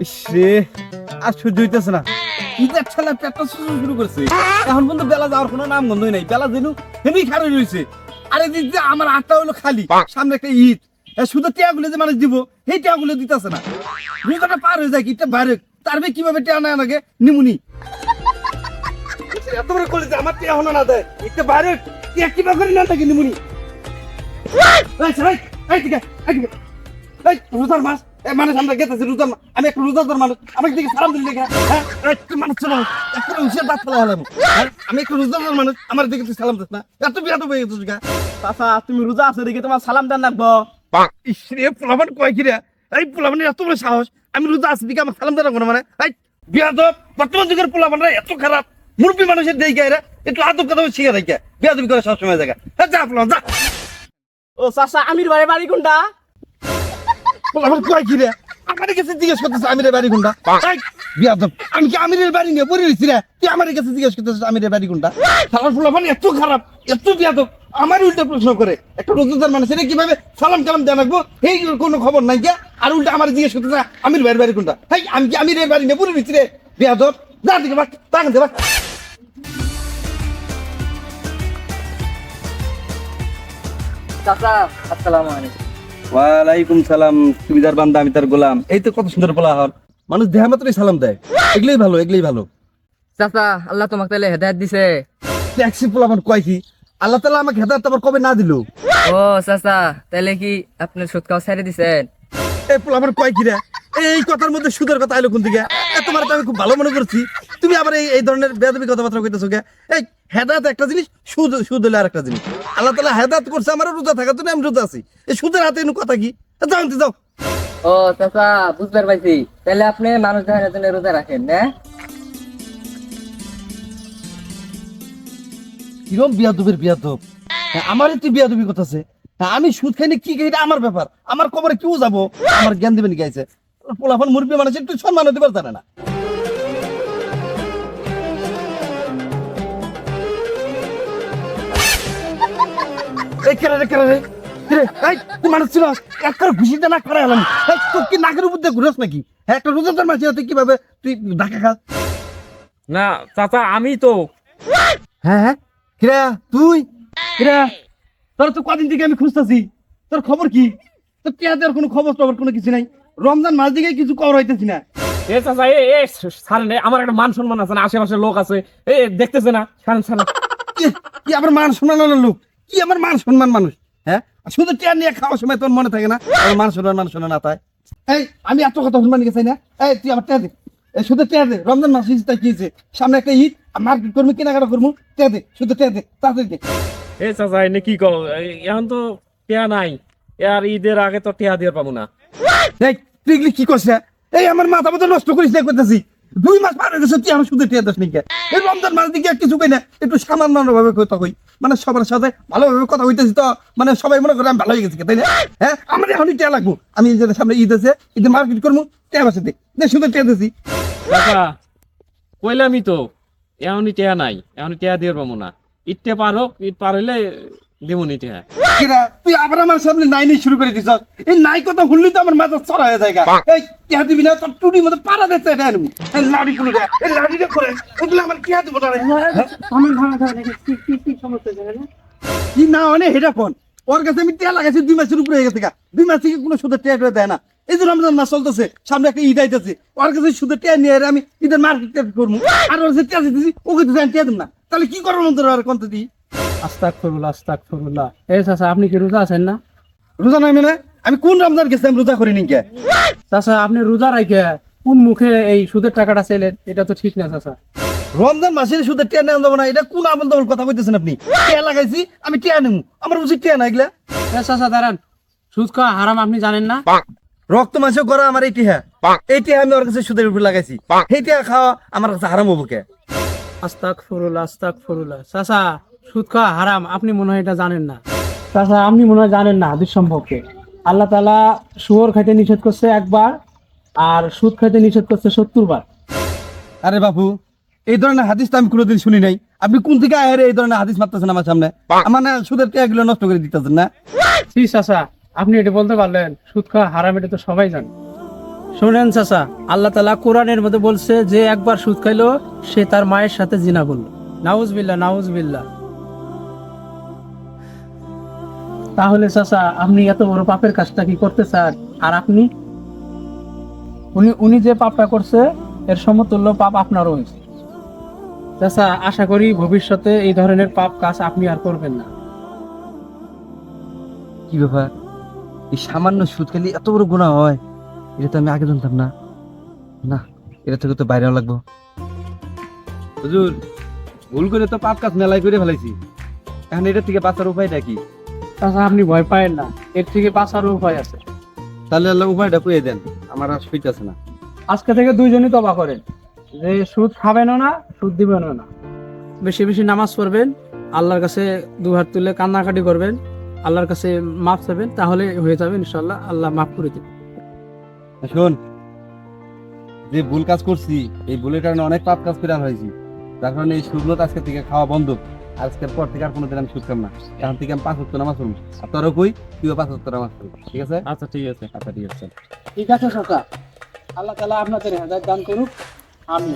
ইসরে আর সহ্য হইতেছে না ঈদের ছেলে পেটটা শুরু শুরু করছে এখন পর্যন্ত বেলা যাওয়ার কোনো নাম গন্ধই নাই বেলা যেন হেমি রয়েছে আরে দিদি আমার আটটা হলো খালি সামনে একটা ঈদ শুধু টিয়াগুলো যে মানুষ দিব সেই টিয়াগুলো দিতেছে না রোজাটা পার হয়ে যায় কি এটা বাইরে কীভাবে টিয়া নাকি নিমুনি এত বড় কলেজে আমার টিয়া হলো না দেয় এটা বাইরে টিয়া কীভাবে করে না থাকে নিমুনি রোজার মাস এই মানুষ আমরা গেতেছি রোজার আমি একটা রোজাদার মানুষ আমাকে দিকে সালাম দিলি হ্যাঁ? এই মানুষ ছিল একটা উচিত বাদ ফেলা হলাম। হ্যাঁ? আমি একটা রোজাদার মানুষ আমার দিকে তুই সালাম দিস না। এত বিয়াদ হয়ে গেছিস গা। চাচা তুমি রোজা আছে দেখে তোমার সালাম দেন রাখব ইসরে পোলাবান কয় কি রে? এই পোলাবানের এত বড় সাহস আমি রোজা আছি দিকে আমার সালাম দেওয়া কোনো মানে? এই বিয়াদ বর্তমান যুগের পোলাবান এত খারাপ মুরব্বী মানুষের দেই গায়ে রে একটু আদব কথা শিখে রাখে বিয়াদবি করে সবসময় জায়গা হ্যাঁ যা পোলাবান যা। ও চাচা আমির বাড়ি বাড়ি কোনটা? আমার কয় কি রে আমার কাছে জিজ্ঞেস করতেছ আমিরের বাড়ি কোনটা? বিয়াদব আমি কি আমিরের বাড়ি নিয়ে পড়ে রয়েছি রে? তুই আমার কাছে জিজ্ঞেস করতেছিস আমিরের বাড়ি কোনটা? সালাম ফুলা মানে এত খারাপ এত বিয়াদব আমার উল্টা প্রশ্ন করে। একটা রোজাদার মানুষ এটা কীভাবে সালাম কালাম দেওয়া এই কোনো খবর নাই কে আর উল্টা আমার জিজ্ঞেস করতেছে আমির বাড়ির বাড়ি কোনটা? হেই আমি কি আমিরের বাড়ি নিয়ে পড়ে রয়েছি রে? বিয়াদব যা দিকে বাক তাকান দে বাক চাচা আসসালামু আলাইকুম। ওয়ালাইকুম সালাম সুবিধার বান্দা আমি তার গোলাম। এই তো কত সুন্দর বলা হর মানুষ দেহা মাত্রই সালাম দেয়। এগুলোই ভালো এগুলোই ভালো। চাচা আল্লাহ তোমাকে তাহলে হেদায়ত দিছে। ট্যাক্সি কয় কি আল্লাহ তালা আমাকে হেদায়ত আবার কবে না দিল? ও চাচা তাহলে কি আপনি সুদ খাওয়া ছেড়ে দিছেন? এই পোলাপান কয় কি রে? এই কথার মধ্যে সুদের কথা আইলো কোন দিকে? তোমার তো আমি খুব ভালো মনে করছি। তুমি আবার এই এই ধরনের বেদবি কথাবার্তা কইতেছো কে? এই হেদায়ত একটা জিনিস সুদ সুদ হলে আর একটা জিনিস। আল্লাহ তালা হেদায়ত করছে আমার রোজা থাকা তো আমি রোজা আছি। এই সুদের হাতে এনে কথা কি? যাও আনতে যাও। ও চাচা বুঝতে পারছি তাহলে আপনি মানুষ দেখানোর জন্য রোজা রাখেন না? কিরম বিয়াদবের বিয়াদব? আমারই তুই বিয়াদবি করতেছে। আমি সুদ খাইনি কি খাই এটা আমার ব্যাপার। আমার কবরে কেউ যাব আমার জ্ঞান দিবেন গাইছে? পোলাপান মুরব্বী মানুষ একটু সম্মান দিবার জানে না। এই কেরে রে কেরে রে কিরে, এই, তুই মানুষ ছিল একবার ঘুষিতে না করে এলাম এই, তোর কি নাকের উপর দিয়ে ঘুরাস নাকি? হ্যাঁ, একটা রোজাদার মাঝে তুই কীভাবে? তুই ঢাকা খাস না চাচা আমি তো। হ্যাঁ হ্যাঁ। কিরা তুই? কিরা তোর তো কদিন থেকে আমি খুঁজতেছি। তোর খবর কি? তোর পেঁয়াজের কোনো খবর টবর কোনো কিছু নাই? রমজান মাস দিকে কিছু কবর হইতেছি না। এ চাচা এ আমার একটা মান সম্মান আছে না আশেপাশে লোক আছে। এ দেখতেছে না কি কি আমার মান সম্মান লোক? কি আমার মান সম্মান মানুষ? হ্যাঁ? শুধু টিয়া নিয়ে খাওয়ার সময় তোর মনে থাকে না? আমার মান সম্মান মান সম্মান না তাই? এই আমি এত কথা শুনবানি গেছি না? এই তুই আমার টিয়া দে। এই শুধু টিয়া দে। রমজান মাস হিসেবে কি হয়েছে? সামনে একটা ঈদ মার্কেট করব কেনাকাটা করব। টিয়া দে শুধু টিয়া দে তাড়াতাড়ি দে। এ চাচা এনে কি কও? এখন তো টেয়া নাই। আর ঈদের আগে তো টেয়া দিয়ে পাবো না। এই তুই কি করছে? এই আমার মাথা মতো নষ্ট করিস না করতেছি। দুই মাস পার হয়ে গেছে তুই আমার শুধু টিয়া দাস নাকি এই রমজান মাস দিকে কিছু কই না একটু সামান্য ভাবে কথা কই। মানে সবার সাথে ভালোভাবে কথা হইতেছি তো মানে সবাই মনে করে আমি ভালো হয়ে গেছি তাই না? হ্যাঁ আমার এখন টিয়া লাগবো। আমি যেটা সামনে ঈদ আছে, ঈদ মার্কেট করব, টিয়া বাসাতে। শুধু টিয়া দিছি। কইলামই তো এমনই টিয়া নাই এমনই টিয়া দিয়ে পাবো না। ইটতে পারো ইট ঈদ পার হইলে কিরা তুই আবার আমার সামনে নাই নাই শুরু করে দিছ এই নাই কথা শুনলি তো আমার মাথা চড়া হয়ে যায় এই টিয়া দিবি না তোর টুটির মধ্যে পাড়া দিচ্ছে এটা আনবি। এই লাড়ি গুলো দে এই লাড়িটা করে। এগুলো আমার টিয়া দিব না রে? কি না মানে ওর কাছে আমি টিয়া লাগাইছি দুই মাসের উপরে হয়ে গেছে গা। দুই মাস থেকে কোনো সুদের টিয়া করে দেয় না। এই যে রমজান মাস চলতেছে সামনে একটা ঈদ আইতেছে। ওর কাছে সুদের টিয়া নিয়ে আমি ঈদের মার্কেট করব। আর ওর কাছে টিয়া দিতেছি ওকে তো টিয়া দিব না। তাহলে কি করব মন্ত্র আর কোনটা দিই? আস্তাক ফরুল্লাহ আস্তাক ফরুল্লাহ এই চাচা আপনি কি রোজা আছেন না? রোজা নাই মানে? আমি কোন রমজান গেছি আমি রোজা করিনি কে? চাচা আপনি রোজা রাখে কোন মুখে এই সুদের টাকাটা চাইলেন? এটা তো ঠিক না চাচা। রমজান মাসের শুধু টিয়া নেওয়া যাব না এটা কোন তাবল কথা কইতেছেন আপনি? টিয়া লাগাইছি আমি টিয়া নেব আমার উচিত টিয়া না এগুলা? এ চাচা দাঁড়ান। সুদ খাওয়া হারাম আপনি জানেন না? রক্ত মাংস করা আমার এই টিহা এই টিহা আমি ওর কাছে সুদের উপর লাগাইছি। সেই টিয়া খাওয়া আমার কাছে হারাম হব কে? আস্তাক ফরুল্লাহ আস্তাক ফরুল্লাহ চাচা সুদ খাওয়া হারাম আপনি মনে হয় এটা জানেন না। তাছাড়া আপনি মনে হয় জানেন না হাদিস সম্পর্কে। আল্লাহ তালা শুয়োর খাইতে নিষেধ করছে একবার আর সুদ খাইতে নিষেধ করছে সত্তর বার। আরে বাবু এই ধরনের হাদিস তো আমি কোনোদিন শুনি নাই। আপনি কোন থেকে আহের এই ধরনের হাদিস মারতেছেন আমার সামনে? আমার না সুদের টিয়া গুলো নষ্ট করে দিতেছেন না? জি চাচা আপনি এটা বলতে পারলেন সুদ খাওয়া হারাম এটা তো সবাই জানে। শুনেন চাচা আল্লাহ তালা কোরআনের মধ্যে বলছে যে একবার সুদ খাইলো সে তার মায়ের সাথে জিনা করল। নাউজ বিল্লা নাউজ বিল্লা তাহলে চাচা আপনি এত বড় পাপের কাজটা কি করতে চান? আর আপনি? উনি উনি যে পাপটা করছে এর সমতুল্য পাপ আপনারও হয়েছে। চাচা আশা করি ভবিষ্যতে এই ধরনের পাপ কাজ আপনি আর করবেন না। কি ব্যাপার? এই সামান্য সুদ খালি এত বড় গুণা হয় এটা তো আমি আগে জানতাম না। না এটা থেকে তো বাইরে লাগবো। হুজুর ভুল করে তো পাপ কাজ মেলাই করে ফেলাইছি। এখন এটা থেকে বাঁচার উপায়টা কি? চাচা আপনি ভয় পায়েন না। এর থেকে বাঁচারও উপায় আছে। তাহলে আল্লাহ উপায়টা কয়ে দেন। আমার আর সইতেছে না। আজকে থেকে দুইজনই তবা করেন। যে সুদ খাবেনও না সুদ দিবেনও না। বেশি বেশি নামাজ পড়বেন আল্লাহর কাছে দু হাত তুলে কান্নাকাটি করবেন আল্লাহর কাছে মাফ চাবেন তাহলে হয়ে যাবে ইনশাল্লাহ আল্লাহ মাফ করে দেবেন। শোন যে ভুল কাজ করছি এই ভুলের কারণে অনেক পাপ কাজ করে হয়েছি। তার কারণে এই সুদগুলো আজকে থেকে খাওয়া বন্ধ। আজকের পর থেকে আর কোনোদিন আমি সুদ না। এখন থেকে আমি পাঁচ হত্তর নামাজ পড়ব। আর তোরও কই? তুইও পাঁচ হত্তর নামাজ পড়বি। ঠিক আছে? আচ্ছা ঠিক আছে। আচ্ছা ঠিক আছে। ঠিক আছে সরকার। আল্লাহ তালা আপনাদের হেদায়ত দান করুক। আমি